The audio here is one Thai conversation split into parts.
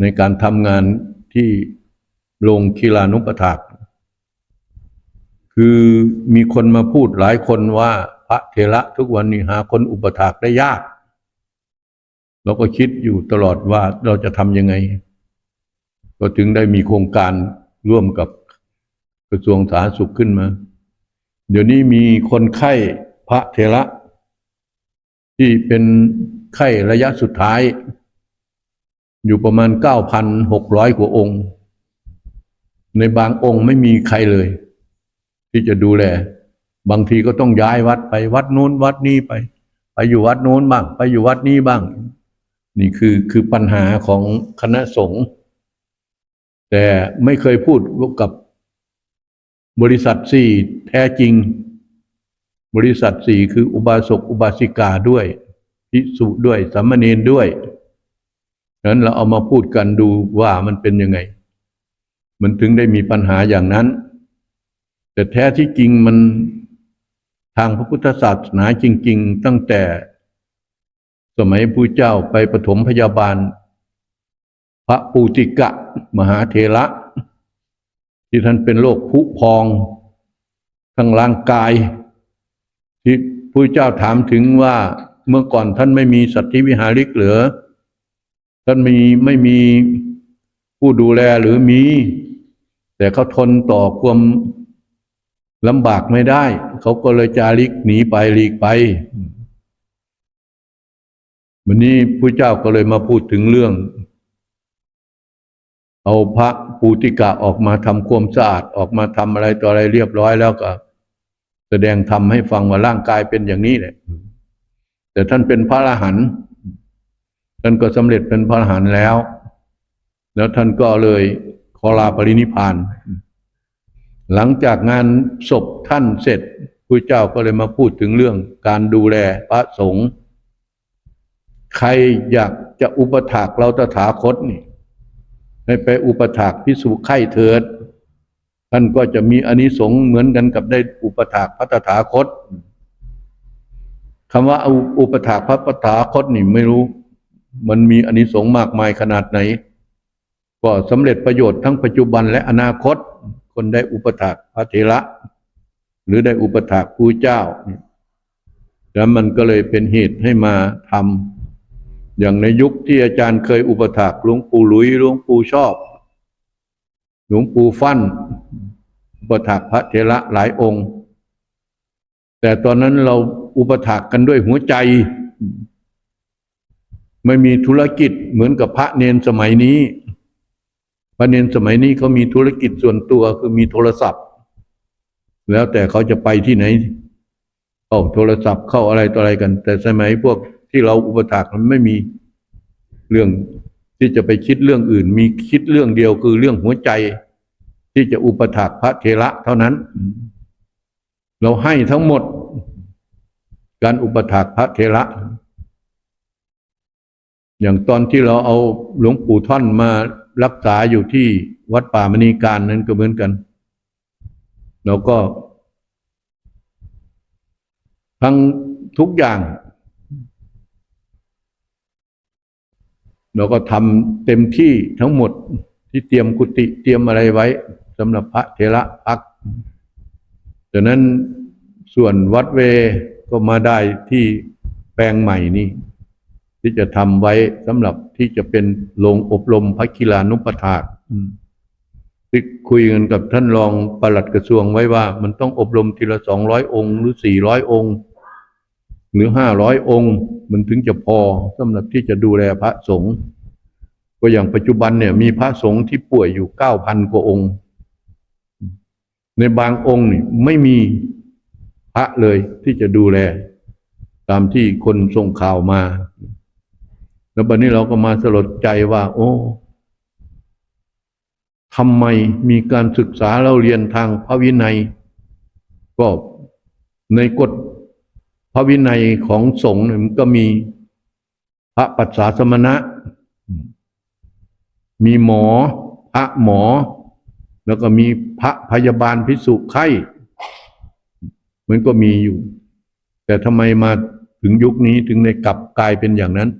ในการทำงานที่โรงคีลานุปถากคือมีคนมาพูดหลายคนว่าพระเทระทุกวันนี้หาคนอุปถากได้ยาก เราก็คิดอยู่ตลอดว่าเราจะทำยังไง ก็ถึงได้มีโครงการร่วมกับกระทรวงสาธารณสุขขึ้นมา เดี๋ยวนี้มีคนไข้พระเทระ ที่เป็นไข้ระยะสุดท้าย อยู่ประมาณเก้าพันหกร้อยกว่าองค์ ในบางองค์ไม่มีใครเลย ที่จะดูแล บางทีก็ต้องย้ายวัดไปวัดนู้นวัดนี้ไป ไปอยู่วัดนู้นบ้าง ไปอยู่วัดนี้บ้าง นี่คือคือปัญหาของคณะสงฆ์แต่ไม่เคยพูดกับบริษัทสี่แท้จริง บริษัทสี่คืออุบาสกอุบาสิกาด้วยภิกษุด้วยสามมเณรด้วย นั้นเราเอามาพูดกันดูว่ามันเป็นยังไง มันถึงได้มีปัญหาอย่างนั้น แต่แท้ที่จริงมันทางพระพุทธศาสนาจริง ๆ ตั้งแต่สมัยพระเจ้าไปปฐมพยาบาล พระปูติกะ มหาเทระ ที่ท่านเป็นโรคผุพองทางร่างกาย ที่พระเจ้าถามถึงว่าเมื่อก่อนท่านไม่มีสัตธิวิหาริกเหรือ ท่านมีไม่มีผู้ดูแลหรือมี แต่เขาทนต่อความลำบากไม่ได้ เขาก็เลยจาริกหนีไปหลีกไป วันนี้พระเจ้าก็เลยมาพูดถึงเรื่อง เอาพระปูติกะออกมาทำความสะอาด ออกมาทำอะไรต่ออะไรเรียบร้อยแล้วก็ แสดงทำให้ฟังว่าร่างกายเป็นอย่างนี้แหละแต่ท่านเป็นพระอรหันต์ ท่านก็สำเร็จเป็นพระอรหันต์แล้ว แล้วท่านก็เลยขอลาปรินิพาน หลังจากงานศพท่านเสร็จพระเจ้าก็เลยมาพูดถึงเรื่องการดูแลพระสงฆ์ใครอยากจะอุปถากเราตถาคตนี่ให้ไปอุปถากพิสุไข่เถิด ท่านก็จะมีอานิสงส์เหมือนกันกับได้อุปถากพระตถาคตคำว่าอุปถากพระตถาคตนี่ไม่รู้ มันมีอานิสงส์มากมายขนาดไหน ก็สำเร็จประโยชน์ทั้งปัจจุบันและอนาคต คนได้อุปถากพระเถระ หรือได้อุปถากผู้เจ้า แล้วมันก็เลยเป็นเหตุให้มาทำอย่างในยุคที่อาจารย์เคยอุปถากหลวงปู่หลุยหลวงปู่ชอบ หลวงปู่ฟั่นอุปถากพระเถระหลายองค์ แต่ตอนนั้นเราอุปถากกันด้วยหัวใจ ไม่มีธุรกิจเหมือนกับพระเนนสมัยนี้ พระเนนสมัยนี้เขามีธุรกิจส่วนตัวคือมีโทรศัพท์ แล้วแต่เขาจะไปที่ไหนเข้าโทรศัพท์เข้าอะไรต่ออะไรกัน แต่สมัยพวกที่เราอุปถากมันไม่มีเรื่องที่จะไปคิดเรื่องอื่น มีคิดเรื่องเดียวคือเรื่องหัวใจ ที่จะอุปถากพระเทระเท่านั้น เราให้ทั้งหมด การอุปถากพระเทระ อย่างตอนที่เราเอาหลวงปู่ท่อนมารักษาอยู่ที่วัดป่ามณีการนั้นก็เหมือนกันเราก็ทั้งทุกอย่าง เราก็ทำเต็มที่ทั้งหมดที่เตรียมกุฏิเตรียมอะไรไว้สำหรับพระเทระพักดังนั้นส่วนวัดเวก็มาได้ที่แปลงใหม่นี้ ที่จะทำไว้สำหรับที่จะเป็นโรงอบรมพระกีฬานุปถากที่คุยกันกับท่านรองปลัดกระทรวงไว้ว่า มันต้องอบรมทีละสองร้อยองค์ หรือสี่ร้อยองค์ หรือห้าร้อยองค์ มันถึงจะพอสำหรับที่จะดูแลพระสงฆ์ก็อย่างปัจจุบันเนี่ย มีพระสงฆ์ที่ป่วยอยู่เก้าพันกว่าองค์ ในบางองค์นี่ไม่มีพระเลยที่จะดูแล ตามที่คนส่งข่าวมา แล้วบัดนี้เราก็มาสลดใจว่า โอ้ทำไมมีการศึกษาเราเรียนทางพระวินัย ก็ในกฎพระวินัยของสงฆ์มันก็มีพระปัสสาสมณะ มีหมอ พระหมอ แล้วก็มีพระพยาบาลพิสุไข้มันก็มีอยู่ แต่ทำไมมาถึงยุคนี้ถึงในกลับกลายเป็นอย่างนั้น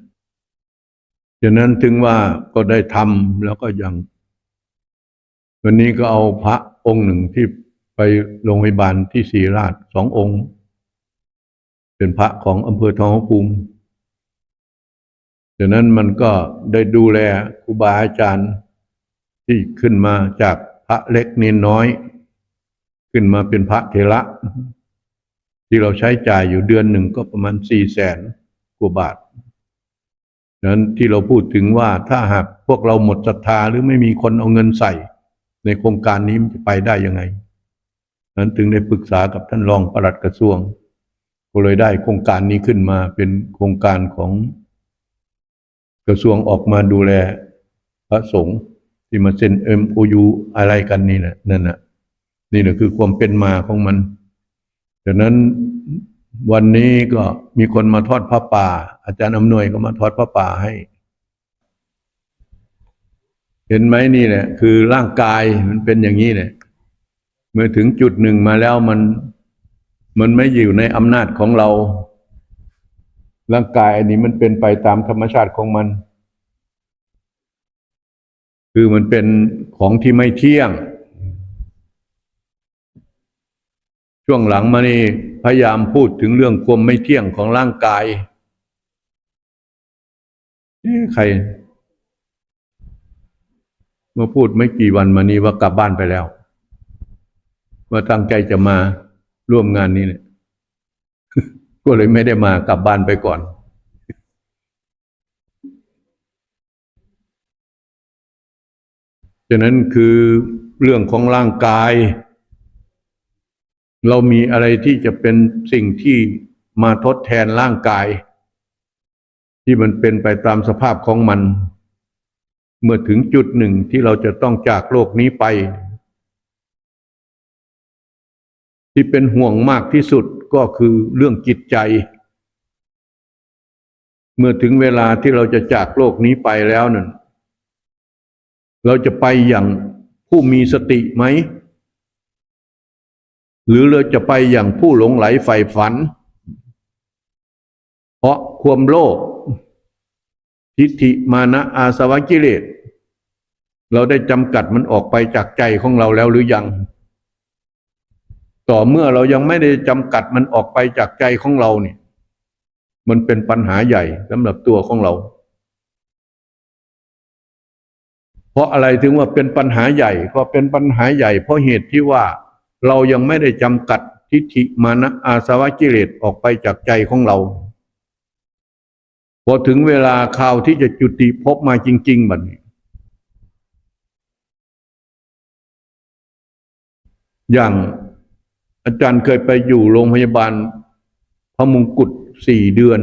ฉะนั้นถึงว่าก็ได้ทำแล้วก็ยัง วันนี้ก็เอาพระองค์หนึ่งที่ไปโรงพยาบาลที่ศรีราชสององค์ เป็นพระของอำเภอทองภูมิฉะนั้นมันก็ได้ดูแลครูบาอาจารย์ที่ขึ้นมาจากพระเล็กเนนน้อย ขึ้นมาเป็นพระเทระที่เราใช้จ่ายอยู่เดือนหนึ่งก็ประมาณสี่แสนกว่าบาท ฉะนั้นที่เราพูดถึงว่าถ้าหากพวกเราหมดศรัทธาหรือไม่มีคนเอาเงินใส่ ในโครงการนี้มันจะไปได้ยังไงนั้นถึงได้ปรึกษากับท่านรองปลัดกระทรวง ก็เลยได้โครงการนี้ขึ้นมาเป็นโครงการของกระทรวงออกมาดูแลพระสงฆ์ที่มาเซ็น MOU อะไรกันนี่นะนั่นนะนี่แหละคือความเป็นมาของมันดังนั้น วันนี้ก็มีคนมาทอดพระป่า อาจารย์อำนวยก็มาทอดพระป่าให้ เห็นไหมนี่แหละ คือร่างกายมันเป็นอย่างนี้แหละเมื่อถึงจุดหนึ่งมาแล้วมัน มันไม่อยู่ในอำนาจของเรา ร่างกายอันนี้มันเป็นไปตามธรรมชาติของมัน คือมันเป็นของที่ไม่เที่ยง ช่วงหลังมานี่ ยายามพูดถึงเรื่องความไม่เที่ยงของร่างกายใครมาพูดไม่กี่วันมานี้ว่ากลับบ้านไปแล้ว ว่าตั้งใจจะมาร่วมงานนี้เนี่ย ก็เลยไม่ได้มากลับบ้านไปก่อนฉะนั้นคือเรื่องของร่างกาย เรามีอะไรที่จะเป็นสิ่งที่มาทดแทนร่างกาย ที่มันเป็นไปตามสภาพของมัน เมื่อถึงจุดหนึ่งที่เราจะต้องจากโลกนี้ไป ที่เป็นห่วงมากที่สุดก็คือเรื่องจิตใจ เมื่อถึงเวลาที่เราจะจากโลกนี้ไปแล้วนั่นเราจะไปอย่างผู้มีสติไหม หรือเราจะไปอย่างผู้หลงไหลใฝ่ฝัน เพราะความโลภทิฏฐิมานะอาสวะกิเลส เราได้จำกัดมันออกไปจากใจของเราแล้วหรือยัง ต่อเมื่อเรายังไม่ได้จำกัดมันออกไปจากใจของเราเนี่ย มันเป็นปัญหาใหญ่สำหรับตัวของเรา เพราะอะไรถึงว่าเป็นปัญหาใหญ่ ก็เป็นปัญหาใหญ่เพราะเหตุที่ว่า เรายังไม่ได้จำกัดทิฏฐิมานะอาสวะกิเลสออกไปจากใจของเรา พอถึงเวลาข่าวที่จะจุติพบมาจริง ๆ บัดนี้ อย่างอาจารย์เคยไปอยู่โรงพยาบาล พระมงกุฎสี่เดือน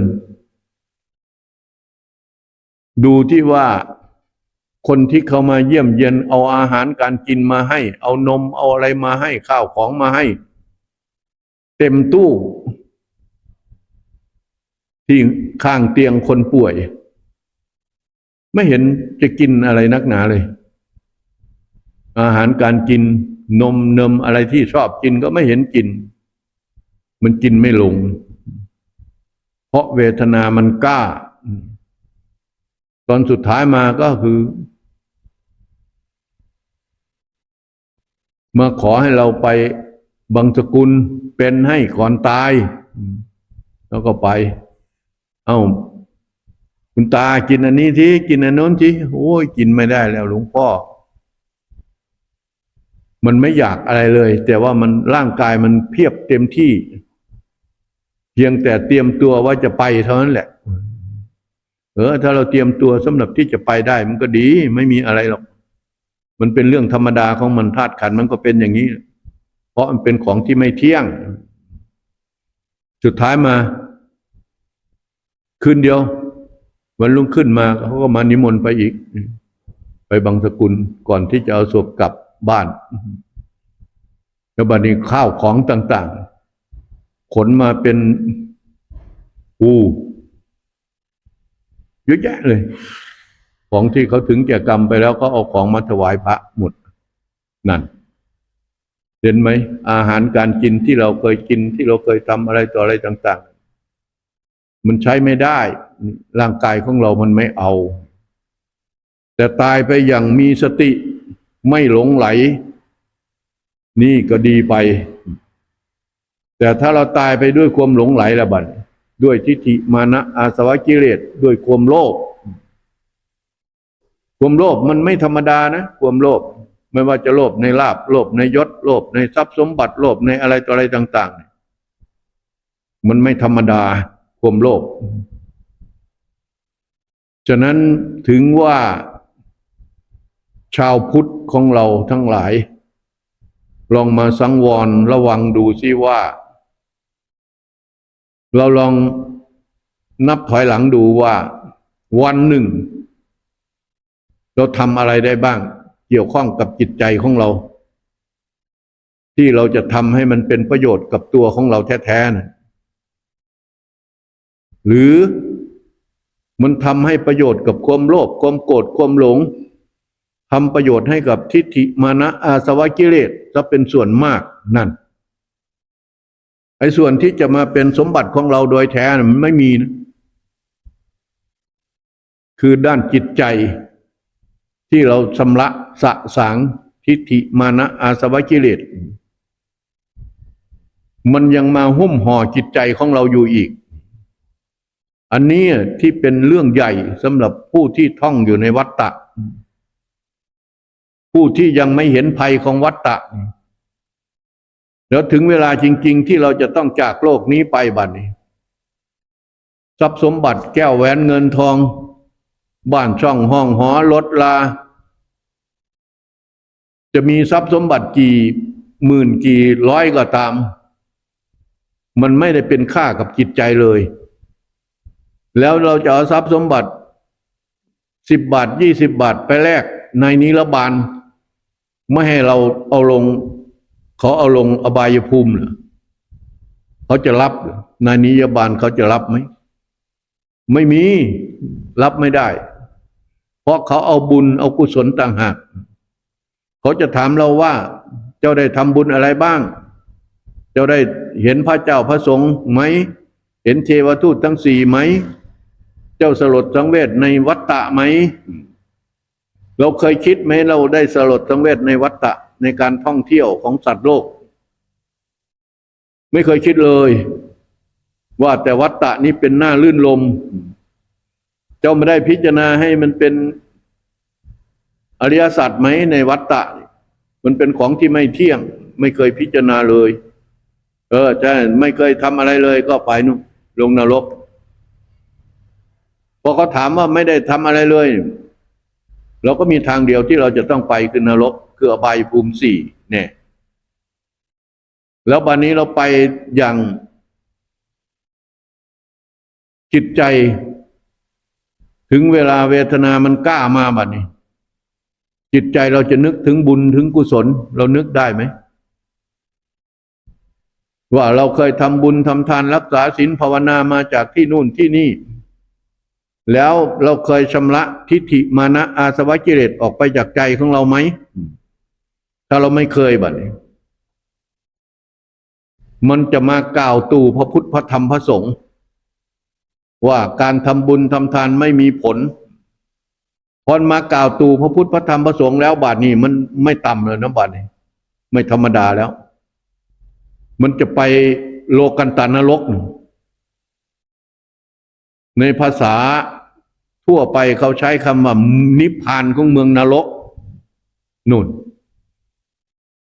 ดูที่ว่า คนที่เขามาเยี่ยมเยียนเอาอาหารการกินมาให้ เอานมเอาอะไรมาให้ข้าวของมาให้ เต็มตู้ ที่ข้างเตียงคนป่วย ไม่เห็นจะกินอะไรนักหนาเลย อาหารการกินนมเนมอะไรที่ชอบกินก็ไม่เห็นกิน มันกินไม่ลง เพราะเวทนามันกล้า ตอนสุดท้ายมาก็คือ มาขอให้เราไปบังสกุลเป็นให้ก่อนตาย แล้วก็ไป เอา้า คุณตากินอันนี้ทีกินอันโน้นทีโอ้ยกินไม่ได้แล้วหลวงพ่อ มันไม่อยากอะไรเลย แต่ว่ามันร่างกายมันเพียบเต็มที่ เพียงแต่เตรียมตัวว่าจะไปเท่านั้นแหละ เออ ถ้าเราเตรียมตัวสำหรับที่จะไปได้ มันก็ดี ไม่มีอะไรหรอก มันเป็นเรื่องธรรมดาของมันธาตุขันมันก็เป็นอย่างนี้ เพราะมันเป็นของที่ไม่เที่ยง สุดท้ายมาคืนเดียว วันรุ่งขึ้นมาเขาก็มานิมนต์ไปอีก ไปบางสกุลก่อนที่จะเอาศพกลับบ้านแล้วบัดนี้ข้าวของต่าง ๆ ขนมาเป็นอูเยอะแยะเลย ของที่เขาถึงแก่กรรมไปแล้วก็เอาของมาถวายพระหมดนั่นเห็นไหม อาหารการกินที่เราเคยกินที่เราเคยทำอะไรต่ออะไรต่าง ๆ มันใช้ไม่ได้ ร่างกายของเรามันไม่เอา แต่ตายไปอย่างมีสติไม่หลงไหล นี่ก็ดีไป แต่ถ้าเราตายไปด้วยความหลงไหลละบัดด้วยทิฏฐิมานะอาสวะกิเลสด้วยความโลภ ความโลภมันไม่ธรรมดานะ ความโลภไม่ว่าจะโลภในลาบโลภในยศโลภในทรัพย์สมบัติโลภในอะไรต่ออะไรต่าง ๆ มันไม่ธรรมดาความโลภฉะนั้นถึงว่าชาวพุทธของเราทั้งหลาย ลองมาสังวรระวังดูซิว่า เราลองนับถอยหลังดูว่า วันหนึ่ง เราทำอะไรได้บ้าง เกี่ยวข้องกับจิตใจของเรา ที่เราจะทำให้มันเป็นประโยชน์กับตัวของเราแท้ๆนะหรือมันทำให้ประโยชน์กับความโลภความโกรธความหลงทำประโยชน์ให้กับทิฏฐิมานะอาสวะกิเลสจะเป็นส่วนมากนั่นไอ้ส่วนที่จะมาเป็นสมบัติของเราโดยแท้น่ะมันไม่มีนะคือด้านจิตใจ ที่เราชำระสะสางทิฏฐิมานะอาสวะกิเลสมันยังมาหุ้มห่อจิตใจของเราอยู่อีก อันนี้ที่เป็นเรื่องใหญ่สำหรับผู้ที่ท่องอยู่ในวัฏฏะผู้ที่ยังไม่เห็นภัยของวัฏฏะแล้วถึงเวลาจริง ๆ ที่เราจะต้องจากโลกนี้ไปบัดนี้ ทรัพย์สมบัติแก้วแหวนเงินทอง บ้านช่องห้องหอรถลา จะมีทรัพย์สมบัติกี่หมื่นกี่ร้อยก็ตาม มันไม่ได้เป็นค่ากับจิตใจเลย แล้วเราจะเอาทรัพย์สมบัติสิบบาทยี่สิบบาทไปแลกในนิรบาลไม่ให้เราเอาลงเขาเอาลงอบายภูมิเหรอเขาจะรับเหรอนายนิยบาลเขาจะรับไหม ไม่มี รับไม่ได้ เพราะเขาเอาบุญเอากุศลต่างหากเขาจะถามเราว่า เจ้าได้ทำบุญอะไรบ้าง เจ้าได้เห็นพระเจ้าพระสงฆ์ไหม เห็นเทวทูตทั้งสี่ไหม เจ้าสลดสังเวชในวัฏฏะไหม เราเคยคิดไหมเราได้สลดสังเวชในวัฏฏะในการท่องเที่ยวของสัตว์โลก ไม่เคยคิดเลย ว่าแต่วัฏฏะนี้เป็นหน้าลื่นลม จ้าไม่ได้พิจารณาให้มันเป็นอริยสัจไหมในวัฏฏะมันเป็นของที่ไม่เที่ยง ไม่เคยพิจารณาเลย เออใช่ไม่เคยทำอะไรเลยก็ไปนู่นลงนรกพอเขาถามว่าไม่ได้ทำอะไรเลย เราก็มีทางเดียวที่เราจะต้องไปคือนรก คืออบายภูมิสี่เนี่ย แล้วบันนี้เราไปอย่างจิตใจ ถึงเวลาเวทนามันกล้ามาบัดนี้ จิตใจเราจะนึกถึงบุญถึงกุศล เรานึกได้ไหมว่าเราเคยทำบุญทำทานรักษาศีลภาวนามาจากที่นู่นที่นี่ แล้วเราเคยชำระทิฏฐิมานะอาสวะกิเลสออกไปจากใจของเราไหม ถ้าเราไม่เคยบัดนี้ มันจะมากล่าวตู่พระพุทธพระธรรมพระสงฆ์ ว่าการทำบุญทำทานไม่มีผลพอมากล่าวตู่พระพุทธพระธรรมพระสงฆ์แล้วบาดนี้มันไม่ต่ำเลยนะบาดนี้ ไม่ธรรมดาแล้ว มันจะไปโลกันตานรก ในภาษาทั่วไปเขาใช้คำว่านิพพานของเมืองนรกนู่น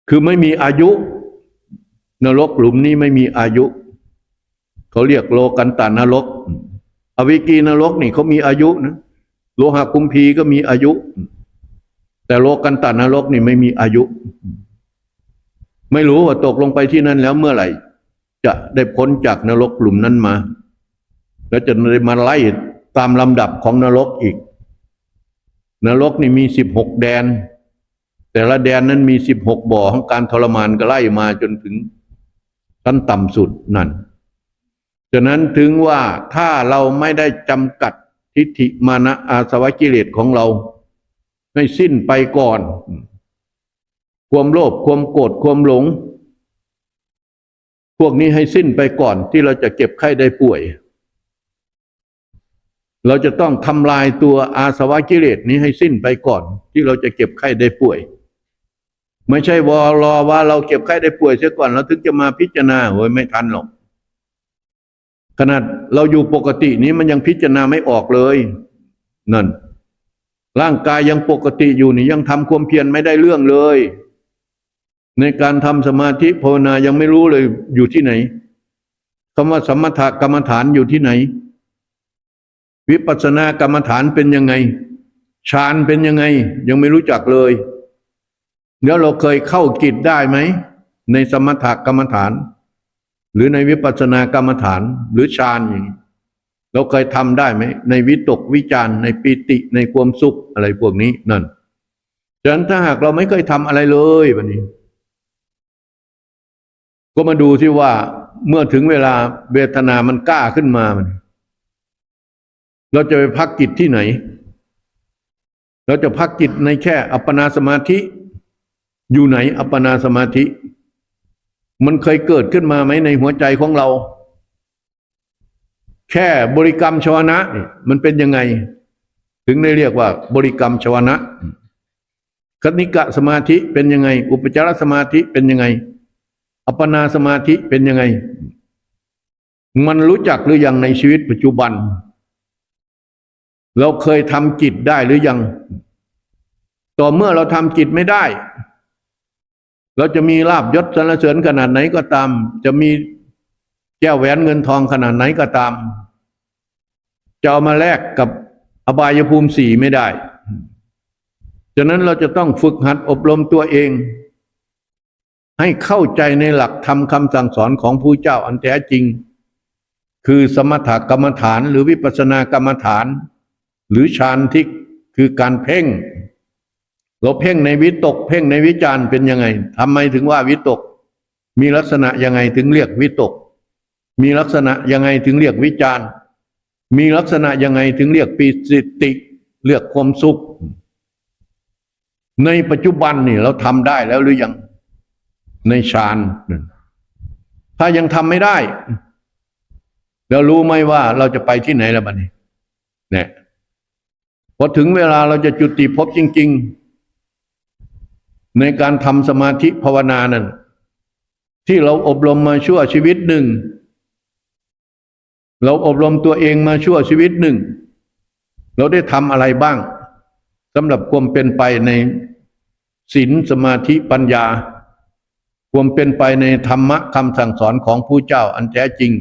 คือไม่มีอายุ นรกหลุมนี้ไม่มีอายุ เขาเรียกโลกันตานรก อวิกีนรกนี่เขามีอายุนะโลหะกุมพีก็มีอายุ แต่โลกันตานรกนี่ไม่มีอายุ ไม่รู้ว่าตกลงไปที่นั่นแล้วเมื่อไหร่ จะได้พ้นจากนรกหลุมนั้นมา แล้วจะได้มาไล่ตามลำดับของนรกอีก นรกนี่มีสิบหกแดน แต่ละแดนนั้นมีสิบหกบ่อของการทรมานก็ไล่มาจนถึงชั้นต่ำสุดนั่น ฉะนั้นถึงว่าถ้าเราไม่ได้จำกัดทิฏฐิมานะอาสวะกิเลสของเรา ให้สิ้นไปก่อน ความโลภความโกรธความหลง พวกนี้ให้สิ้นไปก่อนที่เราจะเก็บไข้ได้ป่วย เราจะต้องทำลายตัวอาสวะกิเลสนี้ให้สิ้นไปก่อน ที่เราจะเก็บไข้ได้ป่วย ไม่ใช่วอรอว่าเราเก็บไข้ได้ป่วยเสียก่อนเราถึงจะมาพิจารณาโอ้ยไม่ทันหรอก ขนาดเราอยู่ปกตินี้มันยังพิจารณาไม่ออกเลย นั่น ร่างกายยังปกติอยู่นี่ยังทำความเพียรไม่ได้เรื่องเลย ในการทำสมาธิภาวนายังไม่รู้เลยอยู่ที่ไหนคำว่าสมถกรรมฐานอยู่ที่ไหน วิปัสสนากรรมฐานเป็นยังไงฌานเป็นยังไง ยังไม่รู้จักเลยเดี๋ยวเราเคยเข้ากิจได้ไหม ในสมถกรรมฐาน หรือในวิปัสสนากรรมฐานหรือฌานอย่างนี้เราเคยทำได้ไหมในวิตกวิจารในปิติในความสุขอะไรพวกนี้นั่นฉะนั้นถ้าหากเราไม่เคยทำอะไรเลยแบบนี้ ก็มาดูที่ว่าเมื่อถึงเวลาเวทนามันกล้าขึ้นมามันเราจะไปพักจิตที่ไหน เราจะพักจิตในแค่อัปปนาสมาธิ อยู่ไหนอัปปนาสมาธิ มันเคยเกิดขึ้นมาไหมในหัวใจของเรา แค่บริกรรมชวนะนี่มันเป็นยังไง ถึงได้เรียกว่า บริกรรมชวนะคณิกะสมาธิเป็นยังไง อุปจารสมาธิเป็นยังไง อัปปนาสมาธิเป็นยังไง มันรู้จักหรือยังในชีวิตปัจจุบัน เราเคยทำจิตได้หรือยัง ต่อเมื่อเราทำจิตไม่ได้ เราจะมีลาบยศสรรเสริญขนาดไหนก็ตาม จะมีแก้วแหวนเงินทองขนาดไหนก็ตาม จะเอามาแลกกับอบายภูมิสี่ไม่ได้ฉะนั้นเราจะต้องฝึกหัดอบรมตัวเอง ให้เข้าใจในหลักธรรมคำสั่งสอนของผู้เจ้าอันแท้จริง คือสมถกรรมฐานหรือวิปัสสนากรรมฐาน หรือฌานทิกคือการเพ่ง เราเพ่งในวิตก เพ่งในวิจารณ์เป็นยังไงทำไมถึงว่าวิตก มีลักษณะยังไงถึงเรียกวิตก มีลักษณะยังไงถึงเรียกวิจารณ์ มีลักษณะยังไงถึงเรียกปีสิติ เรียกความสุข ในปัจจุบันนี่เราทำได้แล้วหรือยังในฌานถ้ายังทำไม่ได้เรารู้ไหมว่าเราจะไปที่ไหนแล้วบัดนี้เนี่ยพอถึงเวลาเราจะจุติภพจริง ๆ ในการทำสมาธิภาวนานั้น ที่เราอบรมมาชั่วชีวิตหนึ่ง เราอบรมตัวเองมาชั่วชีวิตหนึ่ง เราได้ทำอะไรบ้างสำหรับความเป็นไปในศีลสมาธิปัญญา ความเป็นไปในธรรมะคำสั่งสอนของผู้เจ้าอันแท้จริง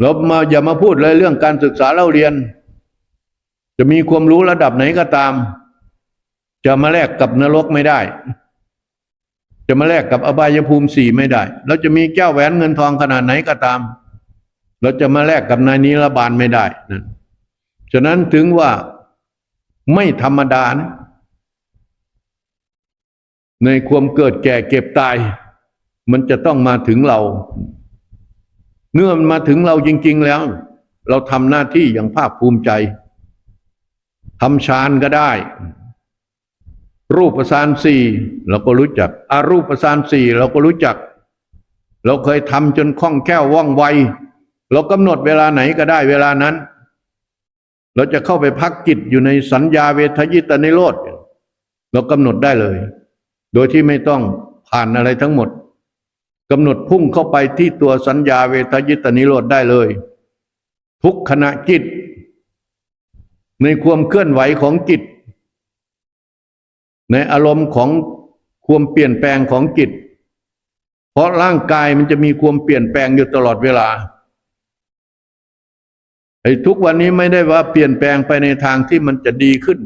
เรามาอย่ามาพูดเลยเรื่องการศึกษาเล่าเรียน จะมีความรู้ระดับไหนก็ตาม จะมาแลกกับนรกไม่ได้ จะมาแลกกับอบายภูมิสี่ไม่ได้ เราจะมีแก้วแหวนเงินทองขนาดไหนก็ตาม เราจะมาแลกกับนายนิรบาลไม่ได้นั่นฉะนั้นถึงว่าไม่ธรรมดานะในความเกิดแก่เก็บตาย มันจะต้องมาถึงเราเมื่อมันมาถึงเราจริง ๆ แล้ว เราทำหน้าที่อย่างภาคภูมิใจทำฌานก็ได้ รูปประสานสี่เราก็รู้จักอารูปประสานสี่เราก็รู้จัก เราเคยทำจนคล่องแคล่วว่องไว เรากำหนดเวลาไหนก็ได้เวลานั้น เราจะเข้าไปพักจิตอยู่ในสัญญาเวทยิตานิโรธเรากำหนดได้เลย โดยที่ไม่ต้องผ่านอะไรทั้งหมดกำหนดพุ่งเข้าไปที่ตัวสัญญาเวทยิตานิโรธได้เลย ทุกขณะจิต ในความเคลื่อนไหวของจิต ในอารมณ์ของความเปลี่ยนแปลงของจิต เพราะร่างกายมันจะมีความเปลี่ยนแปลงอยู่ตลอดเวลาไอ้ทุกวันนี้ไม่ได้ว่าเปลี่ยนแปลงไปในทางที่มันจะดีขึ้น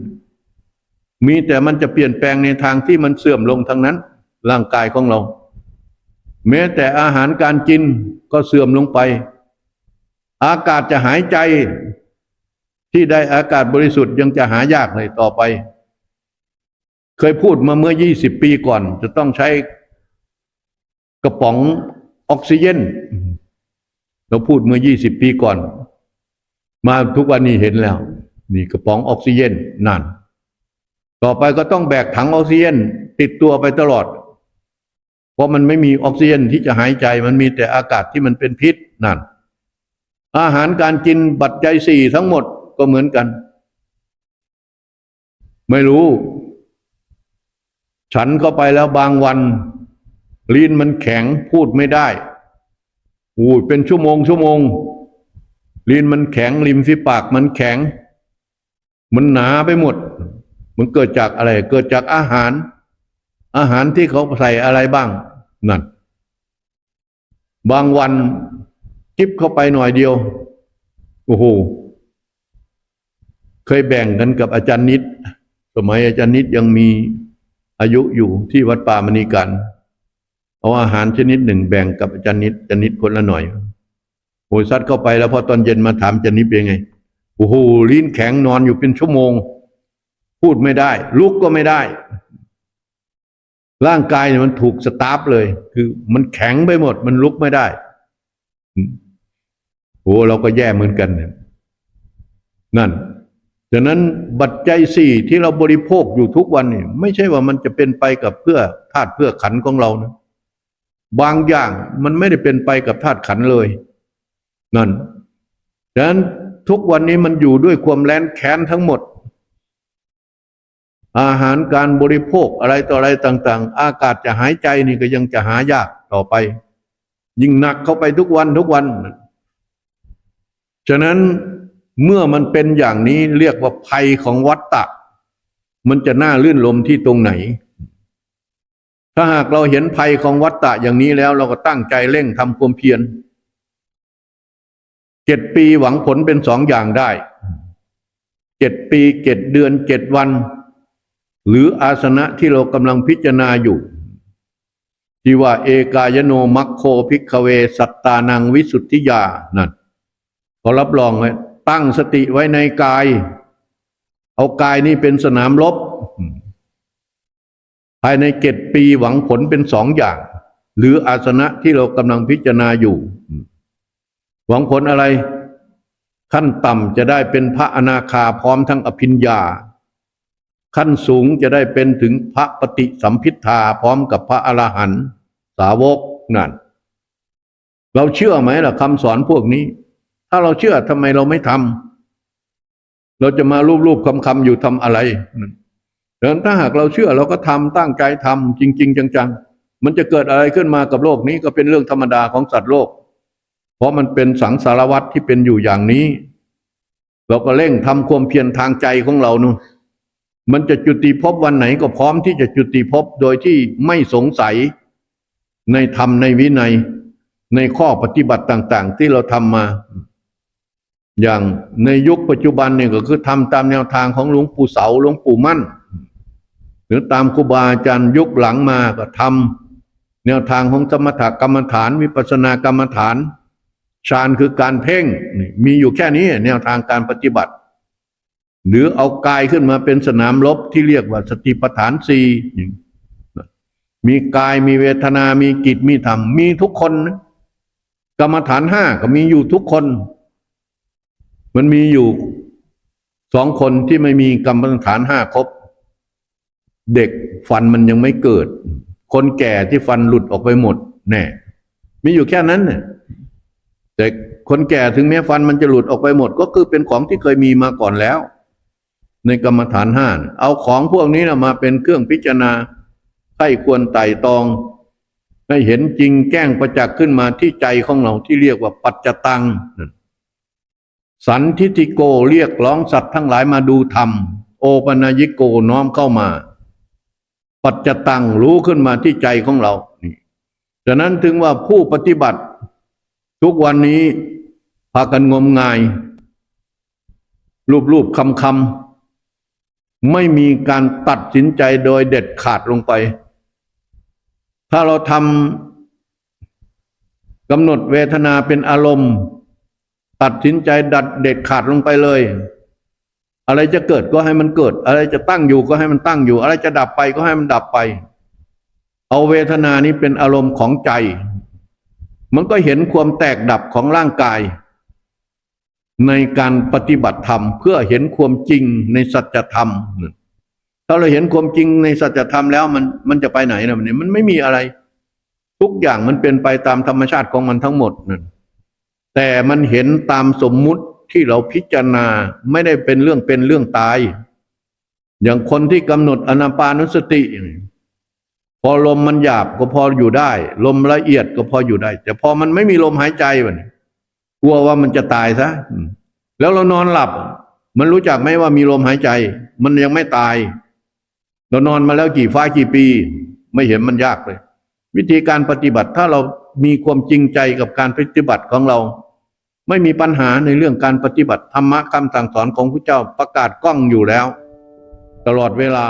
มีแต่มันจะเปลี่ยนแปลงในทางที่มันเสื่อมลงทั้งนั้น ร่างกายของเรา แม้แต่อาหารการกินก็เสื่อมลงไป อากาศจะหายใจที่ได้อากาศบริสุทธิ์ยังจะหายากเลยต่อไป เคยพูดมาเมื่อยี่สิบปีก่อน จะต้องใช้กระป๋องออกซิเจนเราพูดเมื่อยี่สิบปีก่อน มาทุกวันนี้เห็นแล้ว นี่กระป๋องออกซิเจนนั่น ต่อไปก็ต้องแบกถังออกซิเจนติดตัวไปตลอด เพราะมันไม่มีออกซิเจนที่จะหายใจมันมีแต่อากาศที่มันเป็นพิษนั่น อาหารการกินบัตรใจยสี่ทั้งหมดก็เหมือนกัน ไม่รู้ ฉันเข้าไปแล้วบางวัน ลิ้นมันแข็งพูดไม่ได้อู้ยเป็นชั่วโมงชั่วโมง ลิ้นมันแข็งริมฝีปากมันแข็ง มันหนาไปหมด มันเกิดจากอะไร เกิดจากอาหาร อาหารที่เขาใส่อะไรบ้างนั่นบางวันจิบเข้าไปหน่อยเดียว โอ้โห เคยแบ่งกันกับอาจารย์นิด สมัยอาจารย์นิดยังมี อายุอยู่ที่วัดป่ามณีกันเอาอาหารชนิดหนึ่งแบ่งกับอาจารย์นิดอาจารย์นิดคนละหน่อยโอ้ยซัดเข้าไปแล้วพอตอนเย็นมาถามอาจารย์นิดเป็นไงโอ้โหลิ้นแข็งนอนอยู่เป็นชั่วโมง พูดไม่ได้ ลุกก็ไม่ได้ ร่างกายเนี่ยมันถูกสตาร์ฟเลย คือมันแข็งไปหมด มันลุกไม่ได้โอ้เราก็แย่เหมือนกันเนี่ยนั่ นฉะนั้นบัตรใจยสี่ที่เราบริโภคอยู่ทุกวันนี่ไม่ใช่ว่ามันจะเป็นไปกับเพื่อธาตุเพื่อขันของเรานะบางอย่างมันไม่ได้เป็นไปกับธาตุขันเลย นั่นฉะนั้นทุกวันนี้มันอยู่ด้วยความแร้นแค้นทั้งหมด อาหารการบริโภคอะไรต่ออะไรต่าง ๆ อากาศจะหายใจนี่ก็ยังจะหายากต่อไป ยิ่งหนักเข้าไปทุกวันทุกวัน ฉะนั้น เมื่อมันเป็นอย่างนี้เรียกว่าภัยของวัฏฏะมันจะน่าลื่นลมที่ตรงไหน ถ้าหากเราเห็นภัยของวัฏฏะอย่างนี้แล้วเราก็ตั้งใจเร่งทำความเพียรเจ็ดปีหวังผลเป็นสองอย่างได้เจ็ดปีเจ็ดเดือนเจ็ดวัน หรืออาสนะที่เรากำลังพิจารณาอยู่ที่ว่าเอกายโนมัคโคพิกขเว สัตตานังวิสุทธิยานั่นขารับรองไว้ ตั้งสติไว้ในกาย เอากายนี่เป็นสนามรบ ภายในเจ็ดปีหวังผลเป็นสองอย่าง หรืออาสนะที่เรากำลังพิจารณาอยู่ หวังผลอะไร ขั้นต่ำจะได้เป็นพระอนาคาพร้อมทั้งอภิญญา ขั้นสูงจะได้เป็นถึงพระปฏิสัมพิทาพร้อมกับพระอรหันต์สาวกนั่นเราเชื่อไหมล่ะคำสอนพวกนี้ ถ้าเราเชื่อทำไมเราไม่ทำเราจะมารูปๆคำๆอยู่ทำอะไรดังนั้นถ้าหากเราเชื่อเราก็ทำตั้งใจทำจริง ๆ จัง ๆ มันจะเกิดอะไรขึ้นมากับโลกนี้ก็เป็นเรื่องธรรมดาของสัตว์โลก เพราะมันเป็นสังสารวัตรที่เป็นอยู่อย่างนี้ เราก็เร่งทำความเพียรทางใจของเรานู่นมันจะจุติภพวันไหนก็พร้อมที่จะจุติภพโดยที่ไม่สงสัยในธรรมในวินัยในข้อปฏิบัติต่าง ๆ ที่เราทำมา อย่างในยุคปัจจุบันเนี่ยก็คือทำตามแนวทางของหลวงปู่เสาหลวงปู่มั่น หรือตามครูบาอาจารย์ยุคหลังมาก็ทำแนวทางของสมถกรรมฐานวิปัสสนากรรมฐานฌานคือการเพ่งมีอยู่แค่นี้แนวทางการปฏิบัติ หรือเอากายขึ้นมาเป็นสนามรบที่เรียกว่าสติปัฏฐานสี่มีกายมีเวทนา มีกิจมีธรรม มีทุกคน กรรมฐานห้าก็มีอยู่ทุกคน มันมีอยู่สองคนที่ไม่มีกรรมฐานห้าครบ เด็กฟันมันยังไม่เกิด คนแก่ที่ฟันหลุดออกไปหมดแน่มีอยู่แค่นั้นเนี่ยแต่คนแก่ถึงแม้ฟันมันจะหลุดออกไปหมด ก็คือเป็นของที่เคยมีมาก่อนแล้ว ในกรรมฐานห้าเอาของพวกนี้นะมาเป็นเครื่องพิจารณาใครควรไต่ตองให้เห็นจริงแก้งประจักษ์ขึ้นมาที่ใจของเราที่เรียกว่าปัจจตัง สันทิติโกเรียกร้องสัตว์ทั้งหลายมาดูธรรม โอปนายิโกน้อมเข้ามา ปัจจตังรู้ขึ้นมาที่ใจของเรานี่ฉะนั้นถึงว่าผู้ปฏิบัติ ทุกวันนี้พากันงมงาย รูปรูปคำคำไม่มีการตัดสินใจโดยเด็ดขาดลงไป ถ้าเราทำกำหนดเวทนาเป็นอารมณ์ ตัดสินใจดัดเด็ดขาดลงไปเลย อะไรจะเกิดก็ให้มันเกิด อะไรจะตั้งอยู่ก็ให้มันตั้งอยู่ อะไรจะดับไปก็ให้มันดับไป เอาเวทนานี้เป็นอารมณ์ของใจ มันก็เห็นความแตกดับของร่างกาย ในการปฏิบัติธรรม เพื่อเห็นความจริงในสัจธรรมถ้าเราเห็นความจริงในสัจธรรมแล้วมันมันจะไปไหนนะมันมันไม่มีอะไร ทุกอย่างมันเป็นไปตามธรรมชาติของมันทั้งหมดนั่น แต่มันเห็นตามสมมุติที่เราพิจารณาไม่ได้เป็นเรื่องเป็นเรื่องตาย อย่างคนที่กำหนดอนาปานุสติ พอลมมันหยาบก็พออยู่ได้ ลมละเอียดก็พออยู่ได้ แต่พอมันไม่มีลมหายใจมันกลัวว่ามันจะตายซะแล้วเรานอนหลับ มันรู้จักไหมว่ามีลมหายใจ มันยังไม่ตาย เรานอนมาแล้วกี่ฟ้ากี่ปี ไม่เห็นมันยากเลย วิธีการปฏิบัติถ้าเรา มีความจริงใจกับการปฏิบัติของเรา ไม่มีปัญหาในเรื่องการปฏิบัติธรรมะคำสั่งสอนของพระเจ้าประกาศกล้องอยู่แล้ว ตลอดเวลา